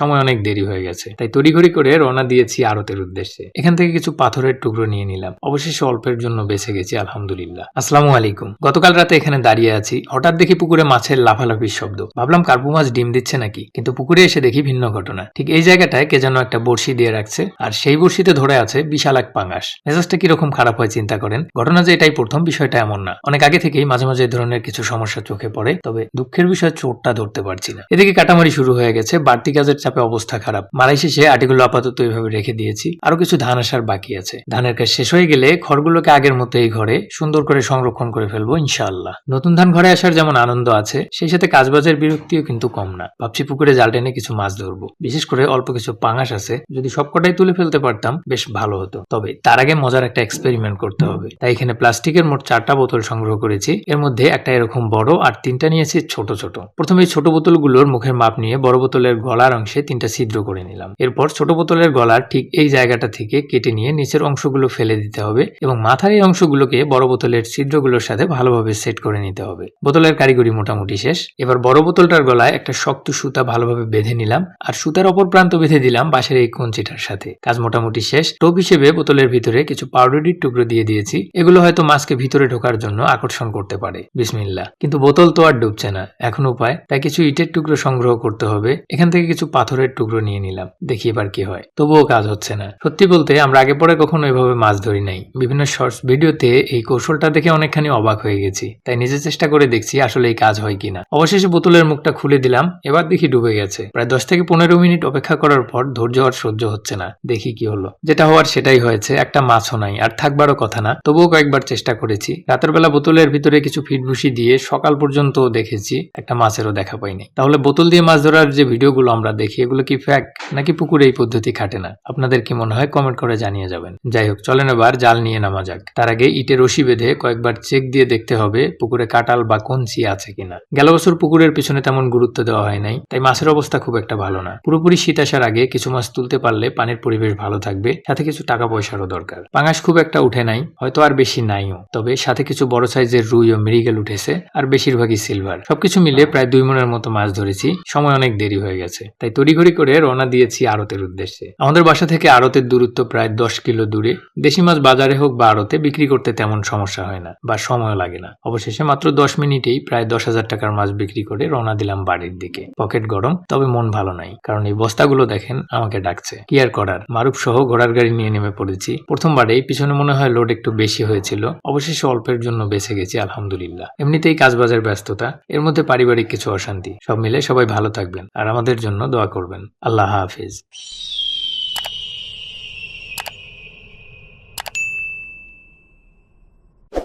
সময় অনেক দেরি হয়ে গেছে। তাই তড়িঘড়ি করে রওনা দিয়েছি আড়তের উদ্দেশ্যে। এখান থেকে কিছু পাথরের টুকরো নিয়ে নিলাম। অবশেষে অল্পের জন্য বেঁচে গেছি, আলহামদুলিল্লাহ। আসসালামু আলাইকুম। গতকাল রাতে এখানে দাঁড়িয়ে আছি। হঠাৎ দেখি পুকুরে মাছের লাফালাফির শব্দ। ভাবলাম কার্পু মাছ ডিম দিচ্ছে নাকি? কিন্তু পুকুরে এসে দেখি ভিন্ন ঘটনা। ঠিক এই জায়গাটায় কে যেন একটা বড়শি দিয়ে রাখছে, আর সেই বড়শিতে ধরে আছে বিশাল এক পাঙাশ। মেজাজটা কীরকম খারাপ হয় চিন্তা করেন। ঘটনা যে এটাই প্রথম, বিষয়টা এমন না। অনেক আগে থেকেই মাঝে মাঝে এই ধরনের কিছু সমস্যা চোখে পড়ে, তবে দুঃখের বিষয় চোটটা ধরতে পারছি না। এদিকে কাটামারি শুরু হয়ে গেছে, বাড়তি কাজের চাপে অবস্থা খারাপ। মারাই শেষে আটিগুলো আপাতত এইভাবে রেখে দিয়েছি। আরও কিছু ধান আসার বাকি আছে। ধানের কাজ শেষ হয়ে গেলে খড়গুলোকে আগের মতো এই ঘরে সুন্দর করে সংরক্ষণ করে ফেলব ইনশাআল্লাহ। নতুন ধান ঘরে আসার যেমন আনন্দ আছে, সেই সাথে কাজবাজের বিরক্তিও কিন্তু কম না। ভাবছি পুকুরে জাল টেনে কিছু মাছ ধরবো। বিশেষ করে অল্প কিছু পাঙাশ আছে, যদি সবকটাই তুলে ফেলতে পারতাম বেশ ভালো হতো। তবে তার আগে মজার একটা এক্সপেরিমেন্ট করতে হবে। তাই এখানে প্লাস্টিকের মোট চারটা বোতল সংগ্রহ করেছি। এর মধ্যে একটা এরকম বড় আর তিনটা নিয়েছি ছোট ছোট। প্রথমে ছোট বোতলগুলোর মুখের মাপ নিয়ে বড় বোতলের গলার অংশে তিনটা ছিদ্র করে নিলাম। এরপর ছোট বোতলের গলার ঠিক এই জায়গাটা থেকে কেটে নিয়ে নিচের অংশগুলো ফেলে দিতে হবে এবং মাথার এই অংশগুলোকে বড় বোতলের ছিদ্রগুলোর সাথে ভালোভাবে সেট করে নিতে হবে। বোতলের কারিগরি মোটামুটি শেষ। এবার বড় বোতলটার গলায় একটা শক্ত সুতা ভালোভাবে বেঁধে নিলাম আর সুতার অপর প্রান্ত বেঁধে দিলাম বাঁশের এই কঞ্চিটার সাথে। কাজ মোটামুটি শেষ। টোপ হিসেবে বোতলের ভিতরে কিছু পাউডারির টুকরো দিয়ে দিয়েছি। এগুলো হয়তো মাছকে ভিতরে ঢোকার জন্য আকর্ষণ করতে পারে। বিসমিল্লা কিন্তু বোতল তো আর ডুবছে না। এখন উপায়। তাই কিছু ইটের টুকরো সংগ্রহ করতে হবে। এখান থেকে কিছু পাথরের টুকরো নিয়ে নিলাম। দেখি এবার কি হয়। তবুও কাজ হচ্ছে না। সত্যি বলতে, আমরা আগে পরে কখনো এভাবে মাছ ধরি নাই। বিভিন্ন শর্টস ভিডিওতে এই কৌশলটা দেখে অনেকখানি অবাক হয়ে গেছি। তাই নিজে চেষ্টা করে দেখছি আসলে এই কাজ হয় কিনা। অবশেষে বোতলের মুখটা খুলে দিলাম। এবার দেখি ডুবে গেছে। প্রায় দশ থেকে পনেরো মিনিট অপেক্ষা করার পর ধৈর্য আর সহ্য হচ্ছে না। দেখি কি হলো। যেটা হওয়ার সেটাই হয়েছে। একটা মাছও নাই। আর থাকবারও কথা না। তবুও কয়েকবার চেষ্টা করেছি। রাতের বেলা বোতলের ভিতরে কিছু ফিটভুসি দিয়ে সকাল পর্যন্ত দেখেছি একটা মাছেরও দেখা পাইনি। তাহলে বোতল দিয়ে মাছ ধরার যে ভিডিওগুলো আমরা দেখি এগুলো কি ফ্যাক নাকি পুকুরে এই পদ্ধতি খাটে না? আপনাদের কি মনে হয়? কমেন্ট করে জানিয়ে যাবেন। যাই হোক, চলেন এবার, জাল নিয়ে নামা যাক। তার আগে ইটের রশি বেঁধে কয়েকবার চেক দিয়ে দেখতে হবে পুকুরে কাটাল বা কঞ্চি আছে কিনা। গেল বছর পুকুরের পিছনে তেমন গুরুত্ব দেওয়া হয় নাই, তাই মাছের অবস্থা খুব একটা ভালো না। পুরোপুরি শীত আসার আগে কিছু মাছ তুলতে পারলে পানির পরিবেশ ভালো থাকবে, সাথে কিছু টাকা পয়সারও দরকার। পাঙাশ খুব একটা উঠে নাই, হয়তো আর বেশি নাইও, তবে সাথে কিছু বড় সাইজের রুই ও মৃগেল উঠেছে, আর বেশিরভাগই সিলভার সবকিছু মিলে প্রায় দুই মনের মতো মাছ ধরেছি, সময় অনেক দেরি হয়ে গেছে, তাই তড়িঘড়ি করে রওনা দিয়েছি আড়তের উদ্দেশ্যে। আমাদের বাসা থেকে আড়তের দূরত্ব প্রায় দশ কিলো দূরে। দেশি মাছ বাজারে হোক বা আড়তে, বিক্রি করতে তেমন সমস্যা হয় না বা সময় লাগে না। অবশেষে মাত্র দশ মিনিটেই প্রায় দশ হাজার টাকার মাছ বিক্রি করে রওনা দিলাম বাড়ির দিকে। পকেট গরম, তবে মন ভালো নাই, কারণ এই বস্তাগুলো দেখেন আমাকে ডাকছে। কি আর করার? মারুফ সহ ঘোড়ার গাড়ি নিয়ে নেমে পড়েছি। প্রথমবারেই পিছনে মনে হয় লোড একটু বেশি হয়েছিল। অবশেষে অল্পের জন্য বেঁচে গেছি, আলহামদুলিল্লাহ। এমনিতেই কাজবাজের ব্যস্ততা, এর মধ্যে পারিবারিক কিছু অশান্তি, সব মিলে সবাই ভালো থাকবেন। আর আমাদের জন্য দোয়া করবেন। আল্লাহ হাফিজ।